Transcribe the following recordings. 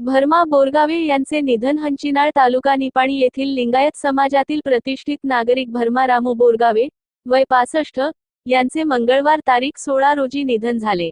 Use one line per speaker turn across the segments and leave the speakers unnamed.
भरमा बोरगावे यांचे निधन हंचिनाळ तालुका निपाणी येथील लिंगायत समाजातील प्रतिष्ठित नागरिक भरमा रामू बोरगावे वय पासष्ट यांचे मंगळवार तारीख सोळा रोजी निधन झाले.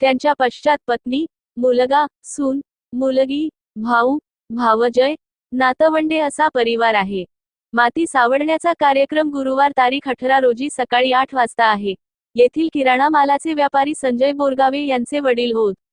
त्यांच्या पश्चात पत्नी मुलगा सून मुलगी भाऊ भावजय नातवंडे असा परिवार आहे. माती सावडण्याचा कार्यक्रम गुरुवार तारीख अठरा रोजी सकाळी आठ वाजता आहे. येथील किराणा मालाचे व्यापारी संजय बोरगावे यांचे वडील होत.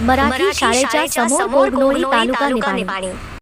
मराठी शाळेच्या समोर कोगनोळी तालुका निपाणी